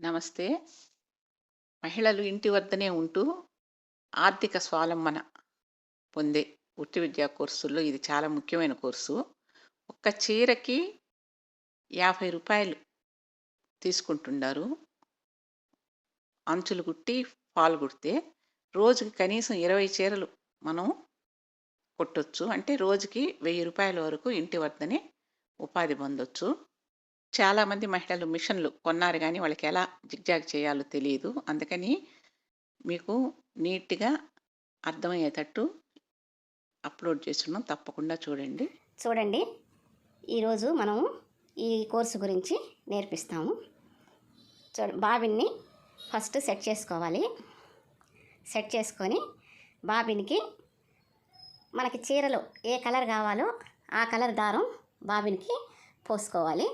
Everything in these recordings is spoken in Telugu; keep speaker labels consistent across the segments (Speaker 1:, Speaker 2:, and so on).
Speaker 1: నమస్తే. మహిళలు ఇంటి వద్దనే ఉంటూ ఆర్థిక స్వావలంబన పొందే వృత్తి విద్యా కోర్సుల్లో ఇది చాలా ముఖ్యమైన కోర్సు. ఒక్క చీరకి యాభై రూపాయలు తీసుకుంటున్నారు అంచులు కుట్టి, పాలు కుడితే రోజుకి కనీసం 20 చీరలు మనం కొట్టొచ్చు అంటే రోజుకి వెయ్యి రూపాయల వరకు ఇంటి వద్దనే ఉపాధి పొందొచ్చు. చాలామంది మహిళలు మిషన్‌లు కొన్నారు కానీ వాళ్ళకి ఎలా జిగ్‌జాగ్ చేయాలో తెలియదు అందుకని మీకు నీట్‌గా అర్థమయ్యేటట్టు అప్‌లోడ్ చేస్తున్నాం. తప్పకుండా చూడండి.
Speaker 2: చూడండి. ఈరోజు మనం ఈ కోర్సు గురించి నేర్పిస్తాము. చూడ బాబిన్ని ఫస్ట్ సెట్ చేసుకోవాలి. సెట్ చేసుకొని బాబిన్కి మనకి చీరలో ఏ కలర్ కావాలో ఆ కలర్ దారం బాబిన్కి పోసుకోవాలి.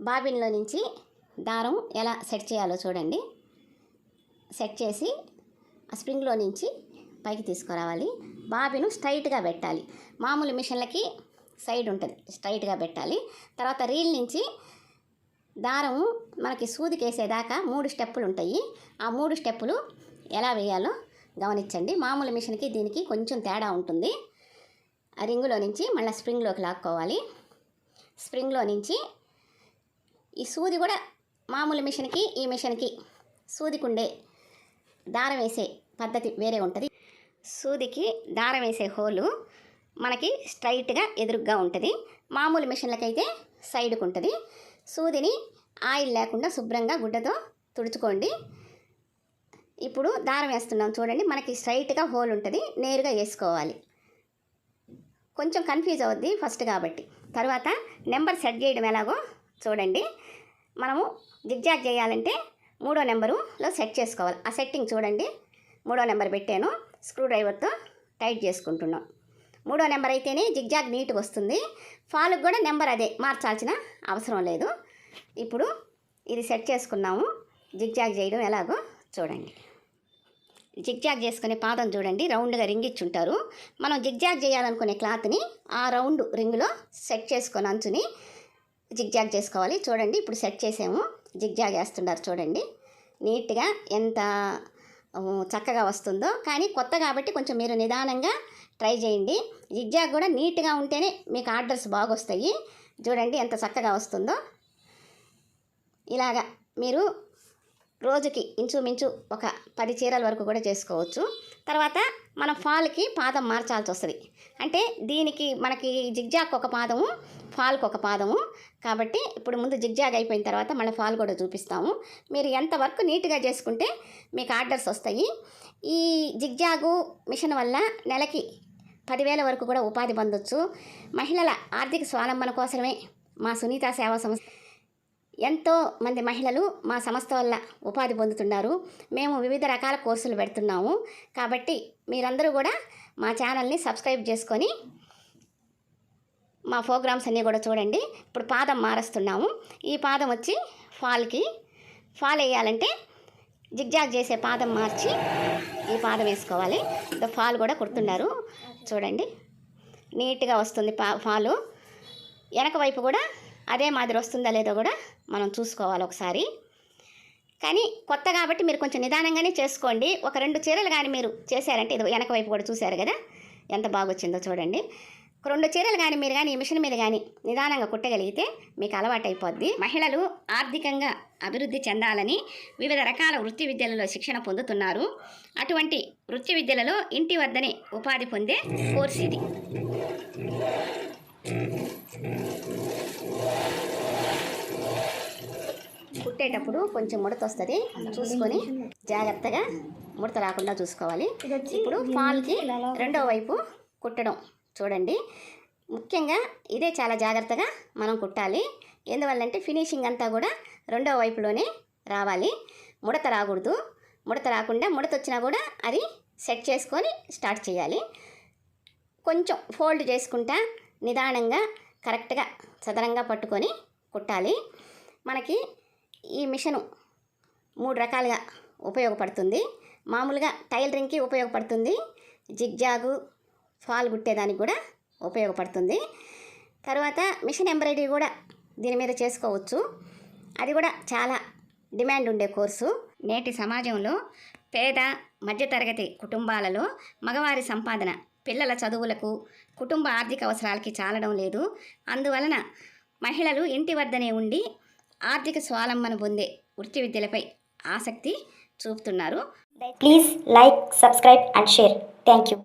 Speaker 2: బాబిన్లో నుంచి దారం ఎలా సెట్ చేయాలో చూడండి. సెట్ చేసి ఆ స్ప్రింగ్లో నుంచి పైకి తీసుకురావాలి. బాబిను స్ట్రైట్గా పెట్టాలి. మామూలు మిషన్లకి సైడ్ ఉంటుంది. స్ట్రైట్గా పెట్టాలి. తర్వాత రీల్ నుంచి దారము మనకి సూదికేసేదాకా మూడు స్టెప్పులు ఉంటాయి. ఆ మూడు స్టెప్పులు ఎలా వేయాలో గమనించండి. మామూలు మిషన్కి దీనికి కొంచెం తేడా ఉంటుంది. ఆ రింగులో నుంచి మళ్ళీ స్ప్రింగ్లోకి లాక్కోవాలి. స్ప్రింగ్లో నుంచి ఈ సూది కూడా మామూలు మిషన్కి ఈ మిషన్కి సూదికుండే దారం వేసే పద్ధతి వేరే ఉంటుంది. సూదికి దారం వేసే హోలు మనకి స్ట్రైట్గా ఎదురుగ్గా ఉంటుంది. మామూలు మిషన్లకైతే సైడ్కు ఉంటుంది సూదిని ఆయిల్ లేకుండా శుభ్రంగా గుడ్డతో తుడుచుకోండి. ఇప్పుడు దారం వేస్తున్నాం చూడండి మనకి స్ట్రైట్గా హోల్ ఉంటుంది నేరుగా వేసుకోవాలి. కొంచెం కన్ఫ్యూజ్ అవుద్ది ఫస్ట్ కాబట్టి. తర్వాత నెంబర్ సెట్ చేయడం ఎలాగో చూడండి. మనము జిగ్జాగ్ చేయాలంటే మూడో నెంబరులో సెట్ చేసుకోవాలి. ఆ సెట్టింగ్ చూడండి. మూడో నెంబర్ పెట్టాను. స్క్రూ డ్రైవర్తో టైట్ చేసుకుంటున్నాం. మూడో నెంబర్ అయితేనే జిగ్జాగ్ నీట్గా వస్తుంది. ఫాల్కి కూడా నెంబర్ అదే. మార్చాల్సిన అవసరం లేదు. ఇప్పుడు ఇది సెట్ చేసుకున్నాము. జిగ్జాగ్ చేయడం ఎలాగో చూడండి. జిగ్జాగ్ చేసుకునే పాదం చూడండి. రౌండ్గా రింగ్ ఇచ్చుంటారు. మనం జిగ్జాగ్ చేయాలనుకునే క్లాత్ని ఆ రౌండ్ రింగ్లో సెట్ చేసుకొని అంచుని జిగ్జాగ్ చేసుకోవాలి. చూడండి ఇప్పుడు సెట్ చేసాము. జిగ్జాగ్ వేస్తున్నారు చూడండి. నీట్గా ఎంత చక్కగా వస్తుందో. కానీ కొత్త కాబట్టి కొంచెం మీరు నిదానంగా ట్రై చేయండి. జిగ్జాగ్ కూడా నీట్గా ఉంటేనే మీకు ఆర్డర్స్ బాగొస్తాయి. చూడండి ఎంత చక్కగా వస్తుందో. ఇలాగా మీరు రోజుకి ఇంచుమించు ఒక పది చీరల వరకు కూడా చేసుకోవచ్చు. తర్వాత మన ఫాల్కి పాదం మార్చాల్సి వస్తుంది. అంటే దీనికి మనకి జిగ్జాగ్ ఒక పాదము ఫాల్కి ఒక పాదము. కాబట్టి ఇప్పుడు ముందు జిగ్జాగ్ అయిపోయిన తర్వాత మళ్ళీ ఫాల్ కూడా చూపిస్తాము. మీరు ఎంత వర్క్ నీట్గా చేసుకుంటే మీకు ఆర్డర్స్ వస్తాయి. ఈ జిగ్జాగు మిషన్ వల్ల నెలకి పదివేల వరకు కూడా ఉపాధి పొందొచ్చు. మహిళల ఆర్థిక స్వావలంబన కోసమే మా సునీత సేవా సంస్థ ఎంతో మంది మహిళలు మా సంస్థ వల్ల ఉపాధి పొందుతున్నారు. మేము వివిధ రకాల కోర్సులు పెడుతున్నాము. కాబట్టి మీరందరూ కూడా మా ఛానల్ని సబ్స్క్రైబ్ చేసుకొని మా ప్రోగ్రామ్స్ అన్నీ కూడా చూడండి. ఇప్పుడు పాదం మారుస్తున్నాము. ఈ పాదం వచ్చి ఫాల్కి ఫాల్ వేయాలంటే జిగ్జాగ్ చేసే పాదం మార్చి ఈ పాదం వేసుకోవాలి. ఇంకా ఫాల్ కూడా కుడుతున్నారు. చూడండి. నీట్గా వస్తుంది పా ఫాలు. వెనక వైపు కూడా అదే మాదిరి వస్తుందా లేదో కూడా మనం చూసుకోవాలి ఒకసారి. కానీ కొత్త కాబట్టి మీరు కొంచెం నిదానంగానే చేసుకోండి. ఒక రెండు చీరలు కానీ మీరు చేశారంటే ఇది వెనక వైపు కూడా చూశారు కదా ఎంత బాగొచ్చిందో చూడండి. ఒక రెండు చీరలు కానీ మీరు కానీ ఈ మిషన్ మీద కానీ నిదానంగా కుట్టగలిగితే మీకు అలవాటైపోద్ది. మహిళలు ఆర్థికంగా అభివృద్ధి చెందాలని వివిధ రకాల వృత్తి విద్యలలో శిక్షణ పొందుతున్నారు. అటువంటి వృత్తి విద్యలలో ఇంటి వద్దనే ఉపాధి పొందే కోర్సు ఇది. కుట్టేటప్పుడు కొంచెం ముడత వస్తుంది. చూసుకొని జాగ్రత్తగా ముడత రాకుండా చూసుకోవాలి. ఇప్పుడు ఫాల్కి రెండో వైపు కుట్టడం చూడండి. ముఖ్యంగా ఇదే చాలా జాగ్రత్తగా మనం కుట్టాలి. ఎందువల్లంటే ఫినిషింగ్ అంతా కూడా రెండో వైపులోనే రావాలి. ముడత రాకూడదు. ముడత రాకుండా ముడత వచ్చినా కూడా అది సెట్ చేసుకొని స్టార్ట్ చేయాలి. కొంచెం ఫోల్డ్ చేసుకుంటా నిదానంగా కరెక్ట్గా చదరంగా పట్టుకొని కుట్టాలి. మనకి ఈ మిషను మూడు రకాలుగా ఉపయోగపడుతుంది. మామూలుగా టైలరింగ్కి ఉపయోగపడుతుంది. జిగ్జాగు ఫాల్ కుట్టేదానికి కూడా ఉపయోగపడుతుంది. తర్వాత మిషన్ ఎంబ్రాయిడరీ కూడా దీని మీద చేసుకోవచ్చు. అది కూడా చాలా డిమాండ్ ఉండే కోర్సు. నేటి సమాజంలో పేద మధ్యతరగతి కుటుంబాలలో మగవారి సంపాదన పిల్లల చదువులకు కుటుంబ ఆర్థిక అవసరాలకి చాలడం లేదు. అందువలన మహిళలు ఇంటి వద్దనే ఉండి ఆర్థిక స్వావలంబన పొందే వృత్తి విద్యలపై ఆసక్తి చూపుతున్నారు.
Speaker 3: Please like subscribe and share thank you